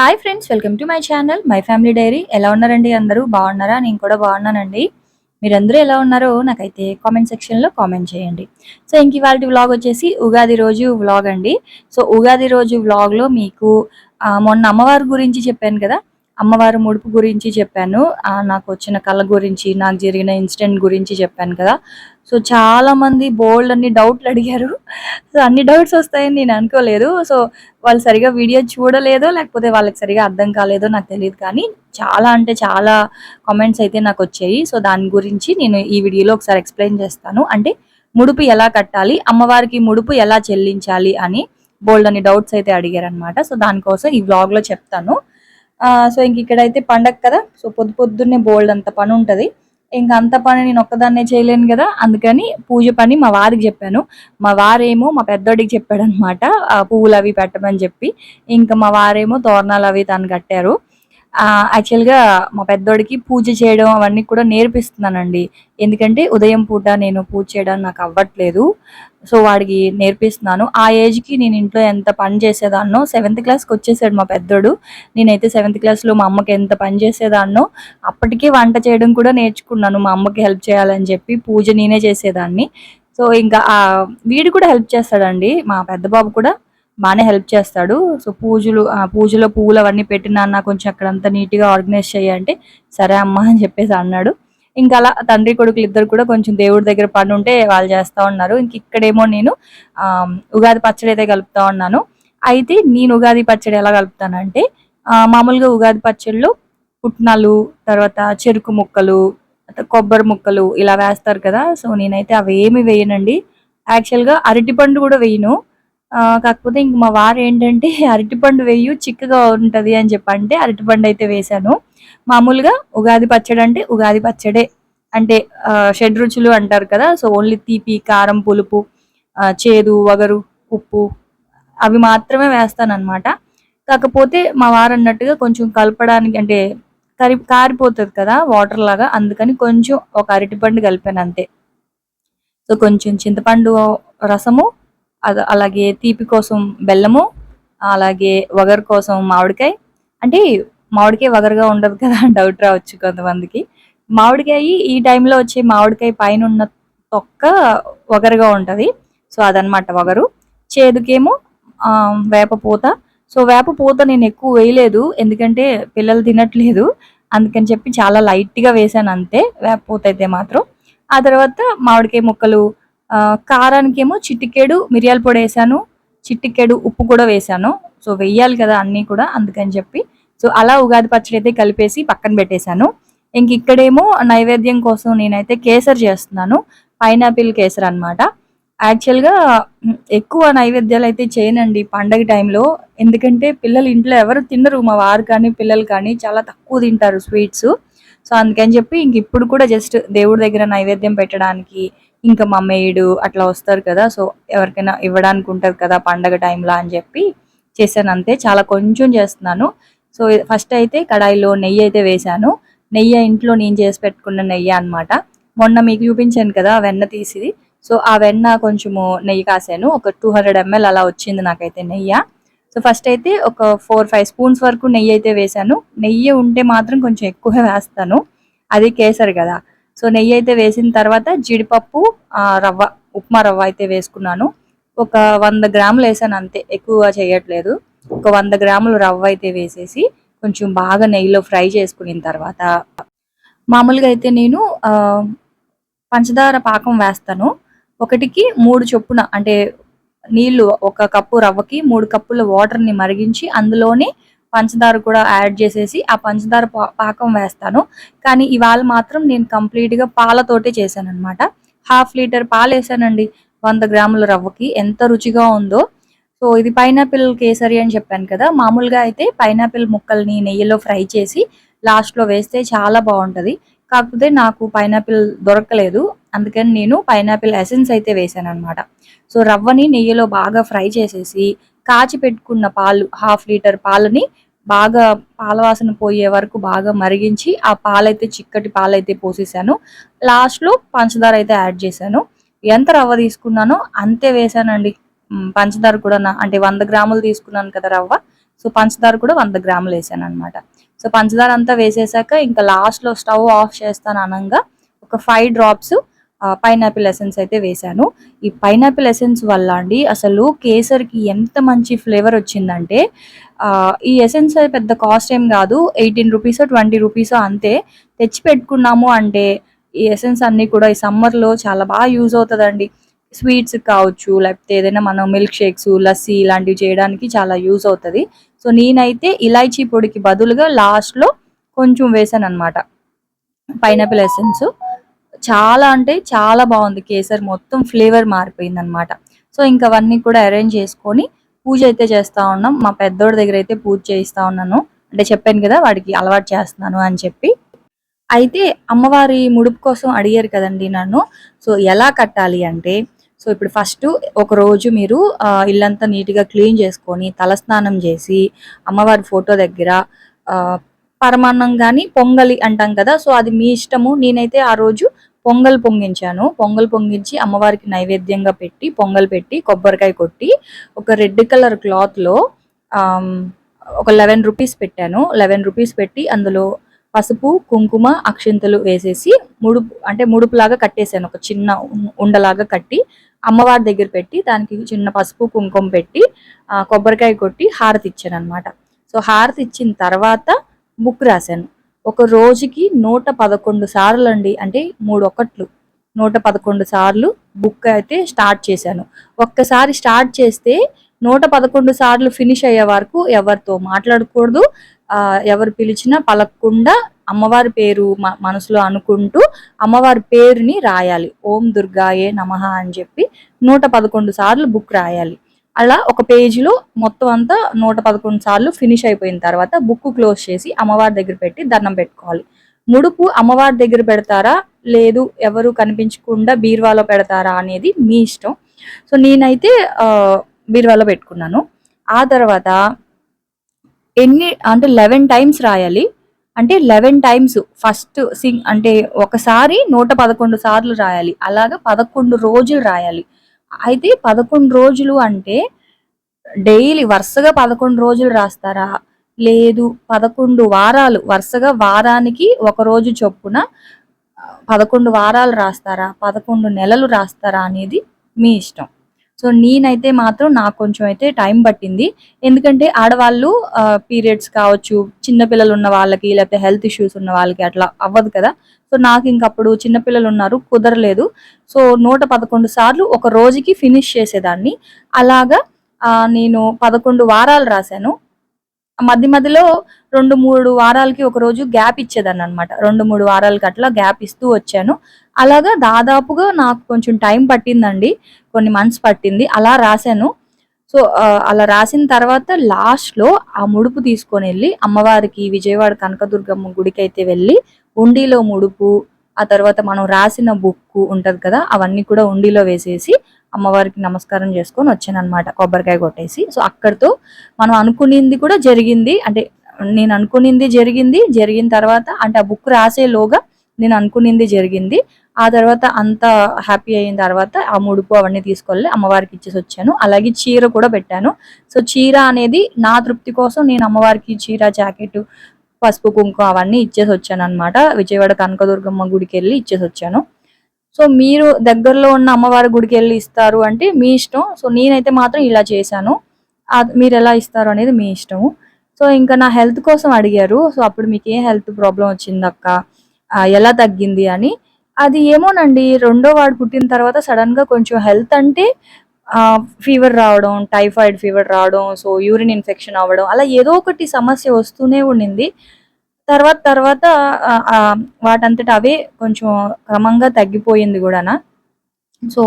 Hi friends welcome to my channel my family diary ఎలా ఉన్నారండి అందరూ? బాగున్నారా? నేను కూడా బాగున్నానండి. మీరందరూ ఎలా ఉన్నారో నాకైతే కామెంట్ సెక్షన్లో కామెంట్ చేయండి. సో ఇంక ఇవాళ వ్లాగ్ వచ్చేసి ఉగాది రోజు వ్లాగ్ అండి. సో ఉగాది రోజు వ్లాగ్లో మీకు మొన్న అమ్మవారి గురించి చెప్పాను కదా? అమ్మవారి ముడుపు గురించి చెప్పాను. నాకు వచ్చిన కళ గురించి నాకు జరిగిన ఇన్సిడెంట్ గురించి చెప్పాను కదా? సో చాలా మంది బోల్డ్ అన్ని డౌట్లు అడిగారు. సో అన్ని డౌట్స్ వస్తాయని నేను అనుకోలేదు. సో వాళ్ళు సరిగా వీడియో చూడలేదో లేకపోతే వాళ్ళకి సరిగా అర్థం కాలేదో నాకు తెలియదు కానీ చాలా అంటే చాలా కామెంట్స్ అయితే నాకు వచ్చాయి. సో దాని గురించి నేను ఈ వీడియోలో ఒకసారి ఎక్స్ప్లెయిన్ చేస్తాను. అంటే ముడుపు ఎలా కట్టాలి అమ్మవారికి ముడుపు ఎలా చెల్లించాలి అని బోల్డ్ అని డౌట్స్ అయితే అడిగారనమాట సో దానికోసం ఈ వ్లాగ్లో చెప్తాను. సో ఇంక ఇక్కడైతే పండగ కదా సో పొద్దు పొద్దున్నే బోల్డ్ అంత పని ఉంటుంది. ఇంకా అంత పని నేను ఒక్కదాన్నే చేయలేను కదా అందుకని పూజ పని మా వారికి చెప్పాను. మా వారేమో మా పెద్దోడికి చెప్పాడు అనమాట పువ్వులు అవి పెట్టమని చెప్పి. ఇంకా మా వారేమో తోరణాలు అవి తను కట్టారు. యాక్చువల్గా గా మా పెద్దోడికి పూజ చేయడం అవన్నీ కూడా నేర్పిస్తున్నానండి. ఎందుకంటే ఉదయం పూట నేను పూజ చేయడం నాకు అవ్వట్లేదు. సో వాడికి నేర్పిస్తున్నాను. ఆ ఏజ్కి నేను ఇంట్లో ఎంత పని చేసేదాన్నో సెవెంత్ క్లాస్కి వచ్చేసాడు మా పెద్దోడు. నేనైతే సెవెంత్ క్లాస్లో మా అమ్మకి ఎంత పని చేసేదాన్నో అప్పటికే వంట చేయడం కూడా నేర్చుకున్నాను. మా అమ్మకి హెల్ప్ చేయాలని చెప్పి పూజ నేనే చేసేదాన్ని. సో ఇంకా వీడు కూడా హెల్ప్ చేస్తాడండి. మా పెద్ద బాబు కూడా బాగానే హెల్ప్ చేస్తాడు. సో పూజలు పూజలో పువ్వులు అవన్నీ పెట్టినా అన్న కొంచెం అక్కడంతా నీట్గా ఆర్గనైజ్ చేయంటే సరే అమ్మా అని చెప్పేసి అన్నాడు. ఇంకా అలా తండ్రి కొడుకులు ఇద్దరు కూడా కొంచెం దేవుడి దగ్గర పని ఉంటే వాళ్ళు చేస్తా ఉన్నారు. ఇంక ఇక్కడేమో నేను ఉగాది పచ్చడి అయితే కలుపుతా ఉన్నాను. అయితే నేను ఉగాది పచ్చడి ఎలా కలుపుతానంటే మామూలుగా ఉగాది పచ్చడిలో పుట్నాలు తర్వాత చెరుకు ముక్కలు కొబ్బరి ముక్కలు ఇలా వేస్తారు కదా. సో నేనైతే అవి ఏమి వేయనండి. యాక్చువల్గా అరటిపండు కూడా వేయను. కాకపోతే ఇంక మా వారు ఏంటంటే అరటిపండు వేయు చిక్కగా ఉంటుంది అని చెప్పంటే అరటిపండు అయితే వేశాను. మామూలుగా ఉగాది పచ్చడి అంటే ఉగాది పచ్చడే. అంటే షడ్ రుచులు అంటారు కదా సో ఓన్లీ తీపి కారం పులుపు చేదు వగరు ఉప్పు అవి మాత్రమే వేస్తానన్నమాట. కాకపోతే మా వారు అన్నట్టుగా కొంచెం కలపడానికి అంటే కరి కారిపోతుంది కదా వాటర్ లాగా అందుకని కొంచెం ఒక అరటిపండు కలిపాను అంతే. సో కొంచెం చింతపండు రసము అలాగే తీపి కోసం బెల్లము అలాగే వగరు కోసం మామిడికాయ. అంటే మామిడికాయ వగరుగా ఉండదు కదా డౌట్ రావచ్చు కొంతమందికి. మామిడికాయ ఈ టైంలో వచ్చే మామిడికాయ పైన ఉన్న తొక్క వగరుగా ఉంటుంది. సో అదనమాట వగరు. చేదుకేమో వేప పూత. సో వేప పూత నేను ఎక్కువ వేయలేదు. ఎందుకంటే పిల్లలు తినట్లేదు. అందుకని చెప్పి చాలా లైట్గా వేసాను అంతే వేప పూత అయితే మాత్రం. ఆ తర్వాత మామిడికాయ ముక్కలు కారానికేమో చిట్టికేడు మిరియాల పొడి వేసాను చిట్టికేడు ఉప్పు కూడా వేసాను. సో వెయ్యాలి కదా అన్నీ కూడా అందుకని చెప్పి. సో అలా ఉగాది పచ్చడి అయితే కలిపేసి పక్కన పెట్టేశాను. ఇంక ఇక్కడేమో నైవేద్యం కోసం నేనైతే కేసర్ చేస్తున్నాను పైనాపిల్ కేసర్ అన్నమాట. యాక్చువల్గా ఎక్కువ నైవేద్యాలు అయితే చేయనండి పండగ టైంలో. ఎందుకంటే పిల్లలు ఇంట్లో ఎవరు తినరు మా వారు కానీ పిల్లలు కానీ చాలా తక్కువ తింటారు స్వీట్స్. సో అందుకని చెప్పి ఇంక ఇప్పుడు కూడా జస్ట్ దేవుడి దగ్గర నైవేద్యం పెట్టడానికి ఇంకా మా మేడు అట్లా వస్తారు కదా సో ఎవరికైనా ఇవ్వడానికి ఉంటుంది కదా పండగ టైంలో అని చెప్పి చేశాను అంతే చాలా కొంచెం చేస్తున్నాను. సో ఫస్ట్ అయితే కడాయిలో నెయ్యి అయితే వేశాను. నెయ్యి ఇంట్లో నేను చేసి పెట్టుకున్న నెయ్యి అనమాట మొన్న మీకు చూపించాను కదా ఆ వెన్న తీసి సో ఆ వెన్న కొంచెము నెయ్యి కాసాను. ఒక టూ హండ్రెడ్ ఎంఎల్ అలా వచ్చింది నాకైతే నెయ్యి. సో ఫస్ట్ అయితే ఒక ఫోర్ ఫైవ్ స్పూన్స్ వరకు నెయ్యి అయితే వేశాను. నెయ్యి ఉంటే మాత్రం కొంచెం ఎక్కువ వేస్తాను. అది కేసరి కదా. సో నెయ్యి అయితే వేసిన తర్వాత జీడిపప్పు రవ్వ ఉప్మా రవ్వ అయితే వేసుకున్నాను. ఒక వంద గ్రాములు వేసాను అంతే ఎక్కువ చేయట్లేదు. ఒక వంద గ్రాములు రవ్వ అయితే వేసేసి కొంచెం బాగా నెయ్యిలో ఫ్రై చేసుకున్న తర్వాత మామూలుగా అయితే నేను పంచదార పాకం వేస్తాను. ఒకటికి మూడు చొప్పున అంటే నీళ్ళు ఒక కప్పు రవ్వకి మూడు కప్పుల వాటర్ని మరిగించి అందులోనే పంచదార కూడా యాడ్ చేసేసి ఆ పంచదార పా- పాకం వేస్తాను. కానీ ఇవాళ మాత్రం నేను కంప్లీట్గా పాలతోటే చేశాను అనమాట హాఫ్ లీటర్ పాలు వేసానండి వంద గ్రాముల రవ్వకి. ఎంత రుచిగా ఉందో. సో ఇది పైనాపిల్ కేసరి అని చెప్పాను కదా. మామూలుగా అయితే పైనాపిల్ ముక్కల్ని నెయ్యిలో ఫ్రై చేసి లాస్ట్లో వేస్తే చాలా బాగుంటుంది. కాకపోతే నాకు పైనాపిల్ దొరకలేదు. అందుకని నేను పైనాపిల్ ఎసెన్స్ అయితే వేసాను అనమాట సో రవ్వని నెయ్యిలో బాగా ఫ్రై చేసేసి కాచి పెట్టుకున్న పాలు హాఫ్ లీటర్ పాలని బాగా పాలవాసన పోయే వరకు బాగా మరిగించి ఆ పాలైతే చిక్కటి పాలైతే పోసేసాను. లాస్ట్లో పంచదార అయితే యాడ్ చేశాను. ఎంత రవ్వ తీసుకున్నానో అంతే వేసానండి. పంచదార కూడా నా అంటే వంద గ్రాములు తీసుకున్నాను కదా రవ్వ. సో పంచదార కూడా వంద గ్రాములు వేసాను అనమాట సో పంచదార అంతా వేసేసాక ఇంకా లాస్ట్లో స్టవ్ ఆఫ్ చేస్తాను అనగా ఒక ఫైవ్ డ్రాప్స్ పైనాపిల్ ఎసెన్స్ అయితే వేశాను. ఈ పైనాపిల్ ఎసెన్స్ వల్ల అండి అసలు కేసర్కి ఎంత మంచి ఫ్లేవర్ వచ్చిందంటే ఈ ఎసెన్స్ పెద్ద కాస్ట్ ఏం కాదు. ఎయిటీన్ రూపీస్ ట్వంటీ రూపీస్ అంతే. తెచ్చి పెట్టుకున్నాము అంటే ఈ ఎసెన్స్ అన్ని కూడా ఈ సమ్మర్లో చాలా బాగా యూజ్ అవుతుందండి. స్వీట్స్ కావచ్చు లేకపోతే ఏదైనా మనం మిల్క్ షేక్స్ లస్సీ ఇలాంటివి చేయడానికి చాలా యూజ్ అవుతుంది. సో నేనైతే ఇలాచీ పొడికి బదులుగా లాస్ట్లో కొంచెం వేసాను అనమాట పైనాపిల్ ఎసెన్స్ చాలా అంటే చాలా బాగుంది కేసర్. మొత్తం ఫ్లేవర్ మారిపోయింది అనమాట సో ఇంకా అవన్నీ కూడా అరేంజ్ చేసుకొని పూజ అయితే చేస్తా ఉన్నాం. మా పెద్దోడి దగ్గర అయితే పూజ చేయిస్తూ ఉన్నాను. అంటే చెప్పాను కదా వాడికి అలవాటు చేస్తున్నాను అని చెప్పి. అయితే అమ్మవారి ముడుపు కోసం అడిగారు కదండి నన్ను. సో ఎలా కట్టాలి అంటే సో ఇప్పుడు ఫస్ట్ ఒక రోజు మీరు ఇల్లంతా నీట్గా క్లీన్ చేసుకొని తలస్నానం చేసి అమ్మవారి ఫోటో దగ్గర పరమాన్నం కానీ పొంగలి అంటాం కదా సో అది మీ ఇష్టము. నేనైతే ఆ రోజు పొంగల్ పొంగించాను. పొంగల్ పొంగించి అమ్మవారికి నైవేద్యంగా పెట్టి పొంగల్ పెట్టి కొబ్బరికాయ కొట్టి ఒక రెడ్ కలర్ క్లాత్లో ఒక లెవెన్ రూపీస్ పెట్టాను. లెవెన్ రూపీస్ పెట్టి అందులో పసుపు కుంకుమ అక్షింతలు వేసేసి ముడుపు అంటే ముడుపులాగా కట్టేశాను. ఒక చిన్న ఉండలాగా కట్టి అమ్మవారి దగ్గర పెట్టి దానికి చిన్న పసుపు కుంకుమ పెట్టి కొబ్బరికాయ కొట్టి హారతి ఇచ్చాను అనమాట సో హారతి ఇచ్చిన తర్వాత బుక్ రాశాను. ఒక రోజుకి నూట పదకొండు సార్లు అండి అంటే మూడు ఒకట్లు నూట పదకొండు సార్లు బుక్ అయితే స్టార్ట్ చేశాను. ఒక్కసారి స్టార్ట్ చేస్తే నూట పదకొండు సార్లు ఫినిష్ అయ్యే వరకు ఎవరితో మాట్లాడకూడదు. ఎవరు పిలిచినా పలకకుండా అమ్మవారి పేరు మనసులో అనుకుంటూ అమ్మవారి పేరుని రాయాలి. ఓం దుర్గాయే నమ అని చెప్పి నూట పదకొండు సార్లు బుక్ రాయాలి. అలా ఒక పేజీలో మొత్తం అంతా నూట పదకొండు సార్లు ఫినిష్ అయిపోయిన తర్వాత బుక్ క్లోజ్ చేసి అమ్మవారి దగ్గర పెట్టి దండం పెట్టుకోవాలి. ముడుపు అమ్మవారి దగ్గర పెడతారా? లేదు ఎవరు కనిపించకుండా బీరువాలో పెడతారా అనేది మీ ఇష్టం. సో నేనైతే బీరువాలో పెట్టుకున్నాను. ఆ తర్వాత ఎన్ని అంటే లెవెన్ టైమ్స్ రాయాలి. అంటే లెవెన్ టైమ్స్ ఫస్ట్ సింగ్ అంటే ఒకసారి నూట పదకొండు సార్లు రాయాలి. అలాగా పదకొండు రోజులు రాయాలి. అయితే పదకొండు రోజులు అంటే డైలీ వరుసగా పదకొండు రోజులు రాస్తారా? లేదు పదకొండు వారాలు వరుసగా వారానికి ఒక రోజు చొప్పున పదకొండు వారాలు రాస్తారా? పదకొండు నెలలు రాస్తారా అనేది మీ ఇష్టం. సో నేనైతే మాత్రం నాకు కొంచెం అయితే టైం పట్టింది. ఎందుకంటే ఆడవాళ్ళు పీరియడ్స్ కావచ్చు చిన్నపిల్లలు ఉన్న వాళ్ళకి లేకపోతే హెల్త్ ఇష్యూస్ ఉన్న వాళ్ళకి అట్లా అవ్వదు కదా. సో నాకు ఇంకప్పుడు చిన్నపిల్లలు ఉన్నారు కుదరలేదు. సో నూట పదకొండు సార్లు ఒక రోజుకి ఫినిష్ చేసేదాన్ని. అలాగా నేను పదకొండు వారాలు రాశాను. మధ్య మధ్యలో రెండు మూడు వారాలకి ఒక రోజు గ్యాప్ ఇచ్చేదాన్ని అనమాట రెండు మూడు వారాలకి అట్లా గ్యాప్ ఇస్తూ వచ్చాను. అలాగా దాదాపుగా నాకు కొంచెం టైం పట్టిందండి. కొన్ని మంత్స్ పట్టింది. అలా రాశాను. సో అలా రాసిన తర్వాత లాస్ట్లో ఆ ముడుపు తీసుకొని వెళ్ళి అమ్మవారికి విజయవాడ కనకదుర్గమ్మ గుడికి అయితే వెళ్ళి ఉండిలో ముడుపు ఆ తర్వాత మనం రాసిన బుక్ ఉంటుంది కదా అవన్నీ కూడా ఉండిలో వేసేసి అమ్మవారికి నమస్కారం చేసుకొని వచ్చాను అనమాట కొబ్బరికాయ కొట్టేసి. సో అక్కడితో మనం అనుకునింది కూడా జరిగింది. అంటే నేను అనుకునింది జరిగింది. జరిగిన తర్వాత అంటే ఆ బుక్ రాసేలోగా నేను అనుకునింది జరిగింది. ఆ తర్వాత అంత హ్యాపీ అయిన తర్వాత ఆ ముడుపు అవన్నీ తీసుకెళ్ళి అమ్మవారికి ఇచ్చేసి వచ్చాను. అలాగే చీర కూడా పెట్టాను. సో చీర అనేది నా తృప్తి కోసం నేను అమ్మవారికి చీర జాకెట్ పసుపు కుంకుమ అవన్నీ ఇచ్చేసి వచ్చాను అనమాట విజయవాడ కనకదుర్గమ్మ గుడికి వెళ్ళి ఇచ్చేసి వచ్చాను. సో మీరు దగ్గరలో ఉన్న అమ్మవారి గుడికి వెళ్ళి ఇస్తారు అంటే మీ ఇష్టం. సో నేనైతే మాత్రం ఇలా చేశాను. మీరు ఎలా ఇస్తారు అనేది మీ ఇష్టము. సో ఇంకా నా హెల్త్ కోసం అడిగారు. సో అప్పుడు మీకు ఏ హెల్త్ ప్రాబ్లం వచ్చింది అక్క? ఎలా తగ్గింది అని. అది ఏమోనండి రెండో వాడు పుట్టిన తర్వాత సడన్గా కొంచెం హెల్త్ అంటే ఫీవర్ రావడం టైఫాయిడ్ ఫీవర్ రావడం సో యూరిన్ ఇన్ఫెక్షన్ అవ్వడం అలా ఏదో ఒకటి సమస్య వస్తూనే ఉండింది. తర్వాత తర్వాత వాటంతట అవే కొంచెం క్రమంగా తగ్గిపోయింది కూడానా. సో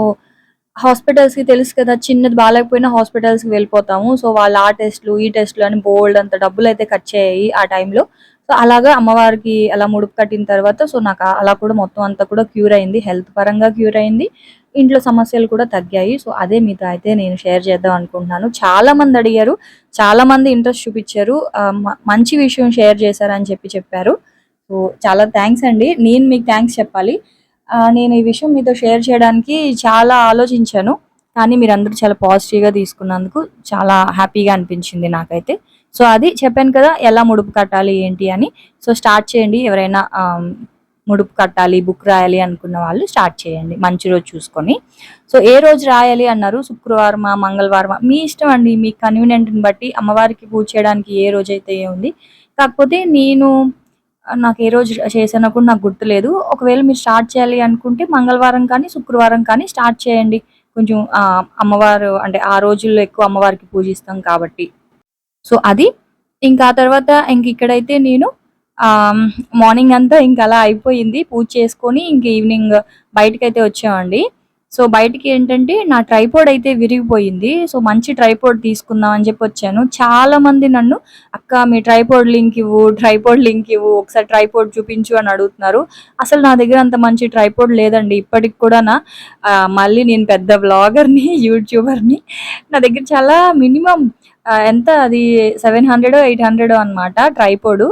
హాస్పిటల్స్కి తెలుసు కదా చిన్నది బాగాలేకపోయినా హాస్పిటల్స్కి వెళ్ళిపోతాము. సో వాళ్ళు ఆ టెస్ట్లు ఈ టెస్ట్లు అని బోల్డ్ అంత డబ్బులు అయితే ఖర్చు అయ్యాయి ఆ టైంలో. సో అలాగా అమ్మవారికి అలా ముడుపు కట్టిన తర్వాత సో నాకు అలా కూడా మొత్తం అంతా కూడా క్యూర్ అయింది. హెల్త్ పరంగా క్యూర్ అయింది. ఇంట్లో సమస్యలు కూడా తగ్గాయి. సో అదే మీతో అయితే నేను షేర్ చేద్దాం అనుకుంటున్నాను. చాలా మంది అడిగారు చాలా మంది ఇంట్రెస్ట్ చూపించారు మంచి విషయం షేర్ చేశారని చెప్పి చెప్పారు. సో చాలా థ్యాంక్స్ అండి. నేను మీకు థ్యాంక్స్ చెప్పాలి. నేను ఈ విషయం మీతో షేర్ చేయడానికి చాలా ఆలోచించాను కానీ మీరందరూ చాలా పాజిటివ్గా తీసుకున్నందుకు చాలా హ్యాపీగా అనిపించింది నాకైతే. సో అది చెప్పాను కదా ఎలా ముడుపు కట్టాలి ఏంటి అని. సో స్టార్ట్ చేయండి ఎవరైనా ముడుపు కట్టాలి బుక్ రాయాలి అనుకున్న వాళ్ళు స్టార్ట్ చేయండి మంచి రోజు చూసుకొని. సో ఏ రోజు రాయాలి అన్నారు శుక్రవారమా మంగళవారమా మీ ఇష్టం అండి మీ కన్వీనియంట్ని బట్టి అమ్మవారికి పూజ చేయడానికి ఏ రోజు అయితే ఉంది కాకపోతే నేను నాకు ఏ రోజు చేశానో కూడా నాకు గుర్తులేదు. ఒకవేళ మీరు స్టార్ట్ చేయాలి అనుకుంటే మంగళవారం కానీ శుక్రవారం కానీ స్టార్ట్ చేయండి. కొంచెం అమ్మవారు అంటే ఆ రోజుల్లో ఎక్కువ అమ్మవారికి పూజిస్తాం కాబట్టి. సో అది. ఇంకా ఆ తర్వాత ఇంక ఇక్కడైతే నేను మార్నింగ్ అంతా ఇంక అలా అయిపోయింది. పూజ చేసుకొని ఇంక ఈవినింగ్ బయటకి అయితే వచ్చామండి. సో బయటికి ఏంటంటే నా ట్రైపోడ్ అయితే విరిగిపోయింది. సో మంచి ట్రైపోడ్ తీసుకుందాం అని చెప్పి వచ్చాను. చాలా మంది నన్ను అక్క మీ ట్రైపోడ్ లింక్ ఇవ్వు ట్రైపోడ్ లింక్ ఇవ్వు ఒకసారి ట్రైపోడ్ చూపించు అని అడుగుతున్నారు. అసలు నా దగ్గర అంత మంచి ట్రైపోడ్ లేదండి. ఇప్పటికి కూడా నా మళ్ళీ నేను పెద్ద బ్లాగర్ని యూట్యూబర్ని నా దగ్గర చాలా మినిమం ఎంత అది? సెవెన్ హండ్రెడ్ ఎయిట్ హండ్రెడ్ అనమాట ట్రైపోడ్.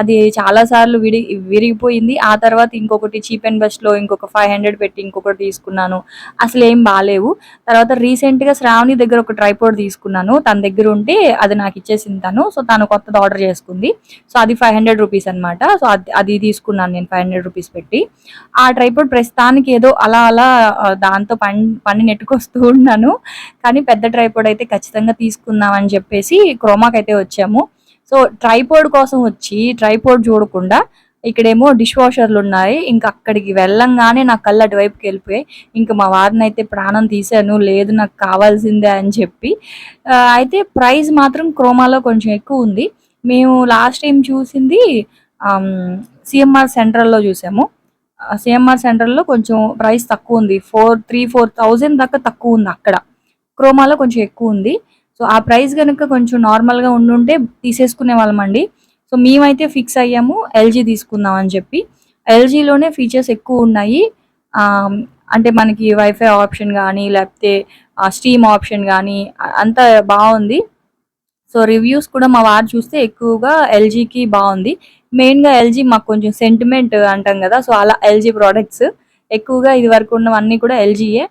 అది చాలా సార్లు విడి విరిగిపోయింది. ఆ తర్వాత ఇంకొకటి చీప్ అండ్ బెస్ట్లో ఇంకొక ఫైవ్ హండ్రెడ్ పెట్టి ఇంకొకటి తీసుకున్నాను. అసలు ఏం బాగాలేవు. తర్వాత రీసెంట్గా శ్రావణి దగ్గర ఒక ట్రైపోడ్ తీసుకున్నాను. తన దగ్గర ఉంటే అది నాకు ఇచ్చేసింది తను. సో తను కొత్తది ఆర్డర్ చేసుకుంది. సో అది ఫైవ్ హండ్రెడ్ రూపీస్ అనమాట సో అది అది తీసుకున్నాను నేను ఫైవ్ హండ్రెడ్ రూపీస్ పెట్టి. ఆ ట్రైపోడ్ ప్రస్తుతానికి ఏదో అలా అలా దాంతో పని పని నెట్టుకొస్తూ ఉన్నాను. కానీ పెద్ద ట్రైపోడ్ అయితే ఖచ్చితంగా తీసుకుందాం అని చెప్పేసి క్రోమాకి అయితే వచ్చాము. సో ట్రైపోడ్ కోసం వచ్చి ట్రైపోడ్ చూడకుండా ఇక్కడేమో డిష్ వాషర్లు ఉన్నాయి. ఇంకా అక్కడికి వెళ్ళంగానే నా కళ్ళు అటువైపుకి వెళ్ళిపోయాయి. ఇంకా మా వారిని అయితే ప్రాణం తీశాను. లేదు నాకు కావాల్సిందే అని చెప్పి. అయితే ప్రైస్ మాత్రం క్రోమాలో కొంచెం ఎక్కువ ఉంది. మేము లాస్ట్ టైం చూసింది సిఎంఆర్ సెంట్రల్లో చూసాము. సిఎంఆర్ సెంటర్లో కొంచెం ప్రైస్ తక్కువ ఉంది. ఫోర్ త్రీ ఫోర్ థౌజండ్ దాకా తక్కువ ఉంది అక్కడ. క్రోమాలో కొంచెం ఎక్కువ ఉంది. సో ఆ ప్రైస్ కనుక కొంచెం నార్మల్గా ఉండుంటే తీసేసుకునే వాళ్ళమండి. సో మేమైతే ఫిక్స్ అయ్యాము ఎల్జీ తీసుకుందాం అని చెప్పి. ఎల్జీలోనే ఫీచర్స్ ఎక్కువ ఉన్నాయి. అంటే మనకి వైఫై ఆప్షన్ కానీ లేకపోతే స్టీమ్ ఆప్షన్ కానీ అంతా బాగుంది. సో రివ్యూస్ కూడా మా వారు చూస్తే ఎక్కువగా ఎల్జీకి బాగుంది. మెయిన్గా ఎల్జీ మాకు కొంచెం సెంటిమెంట్ అంటాం కదా సో అలా ఎల్జీ ప్రోడక్ట్స్ ఎక్కువగా ఇది వరకు ఉన్నవన్నీ కూడా ఎల్జీయే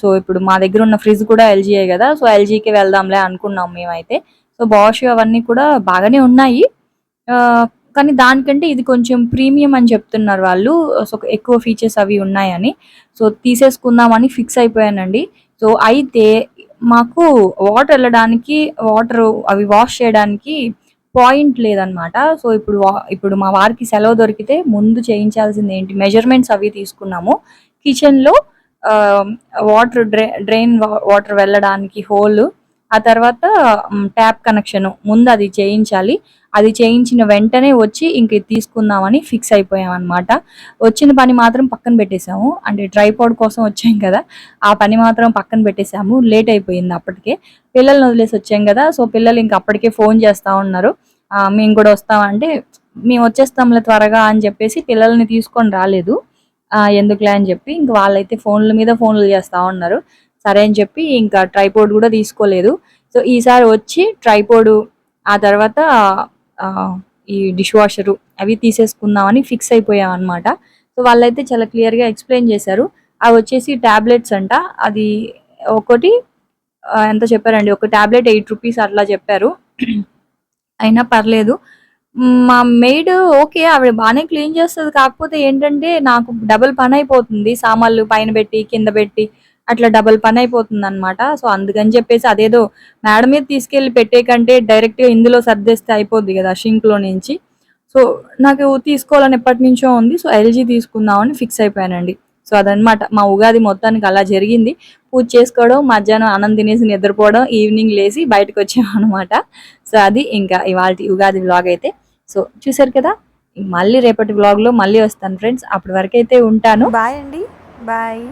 సో ఇప్పుడు మా దగ్గర ఉన్న ఫ్రిడ్జ్ కూడా ఎల్జీయే కదా సో ఎల్జీకి వెళ్దాంలే అనుకున్నాం మేమైతే. సో బాష్ అవన్నీ కూడా బాగానే ఉన్నాయి. కానీ దానికంటే ఇది కొంచెం ప్రీమియం అని చెప్తున్నారు వాళ్ళు. సో ఎక్కువ ఫీచర్స్ అవి ఉన్నాయని. సో తీసేసుకుందామని ఫిక్స్ అయిపోయానండి. సో అయితే మాకు వాటర్ వెళ్ళడానికి వాటర్ అవి వాష్ చేయడానికి పాయింట్ లేదనమాట సో ఇప్పుడు వా- ఇప్పుడు మా వారికి సెలవు దొరికితే ముందు చేయించాల్సింది ఏంటి మెజర్మెంట్స్ అవి తీసుకున్నాము. కిచెన్లో వాటర్ డ్రై డ్రైన్ వాటర్ వెళ్ళడానికి హోల్. ఆ తర్వాత ట్యాప్ కనెక్షన్ ముందు అది చేయించాలి. అది చేయించిన వెంటనే వచ్చి ఇంక తీసుకుందామని ఫిక్స్ అయిపోయాం అనమాట వచ్చిన పని మాత్రం పక్కన పెట్టేశాము. అంటే ట్రైపాడ్ కోసం వచ్చాం కదా. ఆ పని మాత్రం పక్కన పెట్టేశాము. లేట్ అయిపోయింది అప్పటికే. పిల్లల్ని వదిలేసి వచ్చాం కదా. సో పిల్లలు ఇంక అప్పటికే ఫోన్ చేస్తా ఉన్నారు. మేము కూడా వస్తామంటే మేము వచ్చేస్తాంలే త్వరగా అని చెప్పేసి పిల్లల్ని తీసుకొని రాలేదు. ఎందుకులే అని చెప్పి ఇంక వాళ్ళైతే ఫోన్ల మీద ఫోన్లు చేస్తా ఉన్నారు. సరే అని చెప్పి ఇంకా ట్రైపోడ్ కూడా తీసుకోలేదు. సో ఈసారి వచ్చి ట్రైపోడ్ ఆ తర్వాత ఈ డిష్ వాషరు అవి తీసేసుకుందామని ఫిక్స్ అయిపోయాం అనమాట సో వాళ్ళైతే చాలా క్లియర్గా ఎక్స్ప్లెయిన్ చేశారు. అవి వచ్చేసి టాబ్లెట్స్ అంట. అది ఒకటి ఎంత చెప్పారండి? ఒక టాబ్లెట్ ఎయిట్ రూపీస్ అట్లా చెప్పారు. అయినా పర్లేదు. మా మెయిడ్ ఓకే ఆవిడ బాగానే క్లీన్ చేస్తుంది. కాకపోతే ఏంటంటే నాకు డబుల్ పని అయిపోతుంది. సామాన్లు పైన పెట్టి కింద పెట్టి అట్లా డబుల్ పని అయిపోతుంది అనమాట సో అందుకని చెప్పేసి అదేదో మేడ మీద తీసుకెళ్ళి పెట్టే కంటే డైరెక్ట్గా ఇందులో సర్దేస్తే అయిపోద్ది కదా షింక్లో నుంచి. సో నాకు తీసుకోవాలని ఎప్పటి నుంచో ఉంది. సో ఎల్జీ తీసుకుందామని ఫిక్స్ అయిపోయానండి. సో అదనమాట మా ఉగాది మొత్తానికి అలా జరిగింది. పూజ చేసుకోవడం మధ్యాహ్నం అన్నం తినేసి నిద్రపోవడం ఈవినింగ్ లేసి బయటకు వచ్చాం అనమాట సో అది ఇంకా ఇవాళ ఉగాది వ్లాగ్ అయితే. సో చూసారు కదా? మళ్ళీ రేపటి వ్లాగ్లో మళ్ళీ వస్తాను ఫ్రెండ్స్ అప్పటి వరకు అయితే ఉంటాను. బాయ్ అండి. బాయ్.